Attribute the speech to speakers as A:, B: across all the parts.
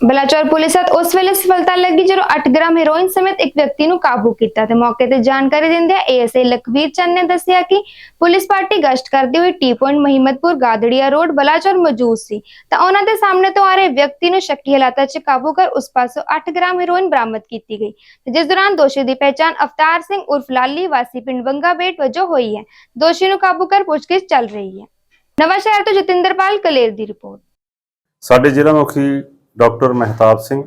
A: Balachaur police ਹੱਥ ਉਸ ਵੇਲੇ ਸਫਲਤਾ ਲੱਗੀ ਜਦੋਂ 8 ਗ੍ਰਾਮ ਹੈਰੋਇਨ ਸਮੇਤ ਇੱਕ ਵਿਅਕਤੀ ਨੂੰ ਕਾਬੂ ਕੀਤਾ ਤੇ ਮੌਕੇ ਤੇ ਜਾਣਕਾਰੀ ਦਿੰਦਿਆਂ ਏਐਸਆਈ ਲਖਵੀਰ ਚੰਦ ਨੇ ਦੱਸਿਆ ਕਿ ਪੁਲਿਸ ਪਾਰਟੀ ਗਸ਼ਤ ਕਰਦੀ ਹੋਈ T point Mahimadpur Gadria road Balachaur ਮੌਜੂਦ ਸੀ। ਤਾਂ ਉਹਨਾਂ ਦੇ ਸਾਹਮਣੇ ਤੋਂ ਆ ਰਹੇ ਵਿਅਕਤੀ ਨੂੰ ਸ਼ੱਕੀ ਹਾਲਾਤਾਂ 'ਚ ਕਾਬੂ ਕਰ ਉਸ ਪਾਸੋਂ 8 ਗ੍ਰਾਮ ਹੈਰੋਇਨ ਬਰਾਮਦ ਕੀਤੀ ਗਈ। ਜਿਸ ਦੌਰਾਨ ਦੋਸ਼ੀ ਦੀ ਪਹਿਚਾਣ ਅਵਤਾਰ ਸਿੰਘ ਉਰਫ ਲਾਲੀ ਵਾਸੀ ਪਿੰਡ ਬੰਗਾ ਬੇਟ ਵਜੋਂ ਹੋਈ ਹੈ। ਦੋਸ਼ੀ ਨੂੰ ਕਾਬੂ ਕਰ ਪੁੱਛਗਿੱਛ ਚੱਲ ਰਹੀ ਹੈ। ਨਵਾਂ ਸ਼ਹਿਰ ਤੋਂ ਜਤਿੰਦਰਪਾਲ ਕਲੇਰ ਦੀ ਰਿਪੋਰਟ।
B: ਸਾਡੇ ਜ਼ਿਲ੍ਹਾ ਮੁਖੀ ਡਾਕਟਰ ਮਹਿਤਾਬ ਸਿੰਘ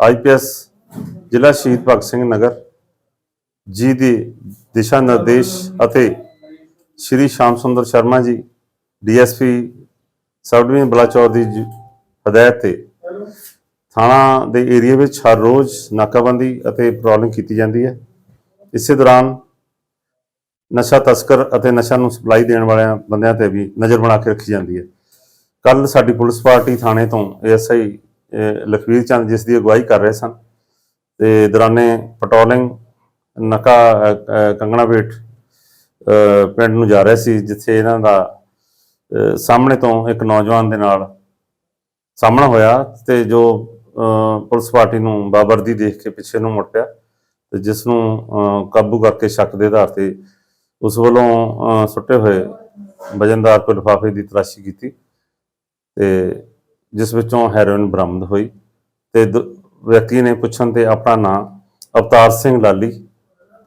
B: ਆਈਪੀਐਸ ਜ਼ਿਲ੍ਹਾ ਸ਼ਹੀਦ ਭਗਤ ਸਿੰਘ ਨਗਰ, ਜੀ ਦੇ ਦਿਸ਼ਾ ਨਿਰਦੇਸ਼ ਅਤੇ ਸ਼੍ਰੀ Sham Sundar Sharma ji DSP sub division Balachaur ਦੀ ਹਦਾਇਤ ਤੇ ਥਾਣਾ ਦੇ ਏਰੀਆ ਵਿੱਚ ਹਰ ਰੋਜ਼ ਨਾਕਾਬੰਦੀ ਅਤੇ ਪੈਟਰੋਲਿੰਗ ਕੀਤੀ ਜਾਂਦੀ ਹੈ। ਇਸੇ ਦੌਰਾਨ ਨਸ਼ਾ ਤਸਕਰ ਅਤੇ ਨਸ਼ਾ ਨੂੰ ਸਪਲਾਈ ਦੇਣ ਵਾਲਿਆਂ ਬੰਦਿਆਂ ਤੇ ਵੀ ਨਜ਼ਰ ਬਣਾ ਕੇ ਰੱਖੀ ਜਾਂਦੀ ਹੈ। ਕੱਲ ਸਾਡੀ ਪੁਲਿਸ ਪਾਰਟੀ ਥਾਣੇ ਤੋਂ ਐਸਆਈ ਲਖਵੀਰ ਚੰਦ ਜਿਸ ਦੀ ਅਗਵਾਈ ਕਰ ਰਹੇ ਸਨ ਤੇ ਦੌਰਾਨੇ ਪੈਟਰੋਲਿੰਗ ਨਕਾ ਅ, ਕੰਗਣਾ ਪਿੰਡ ਨੂੰ ਜਾ ਰਹੇ ਸੀ ਜਿੱਥੇ ਇਹਨਾਂ ਦਾ ਸਾਹਮਣੇ ਤੋਂ ਇੱਕ ਨੌਜਵਾਨ ਦੇ ਨਾਲ ਸਾਹਮਣਾ ਹੋਇਆ ਤੇ ਜੋ ਅ, ਪੁਲਿਸ ਪਾਰਟੀ ਨੂੰ ਬਾਬਰਦੀ ਦੇਖ ਕੇ ਪਿੱਛੇ ਨੂੰ ਮੁੜ ਪਿਆ ਤੇ ਜਿਸ ਨੂੰ ਕਾਬੂ ਕਰਕੇ ਸ਼ੱਕ ਦੇ ਆਧਾਰ ਤੇ ਉਸ ਵੱਲੋਂ ਅ, ਸੁੱਟੇ ਹੋਏ ਵਜਨਦਾਰ ਕੋਈ ਲਿਫਾਫੇ ਦੀ ਤਲਾਸ਼ੀ ਕੀਤੀ ਤੇ ਜਿਸ ਵਿੱਚੋਂ ਹੈਰੋਇਨ ਬਰਾਮਦ ਹੋਈ ਤੇ ਵਿਅਕਤੀ ਨੇ ਪੁੱਛਣ ਤੇ ਆਪਣਾ ਨਾਮ ਅਵਤਾਰ ਸਿੰਘ ਲਾਲੀ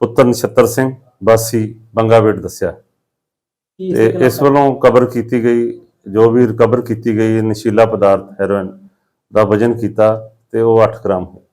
B: ਪੁੱਤਰ ਨਛੱਤਰ ਸਿੰਘ ਵਾਸੀ ਬੰਗਾਵੇੜ ਦੱਸਿਆ। ਤੇ ਇਸ ਵੱਲੋਂ ਕਬਰ ਕੀਤੀ ਗਈ ਜੋ ਵੀ ਰਿਕਵਰ ਕੀਤੀ ਗਈ ਨਸ਼ੀਲਾ ਪਦਾਰਥ ਹੈਰੋਇਨ ਦਾ ਵਜਨ ਕੀਤਾ ਤੇ ਉਹ 8 ਗ੍ਰਾਮ ਹੋਇਆ।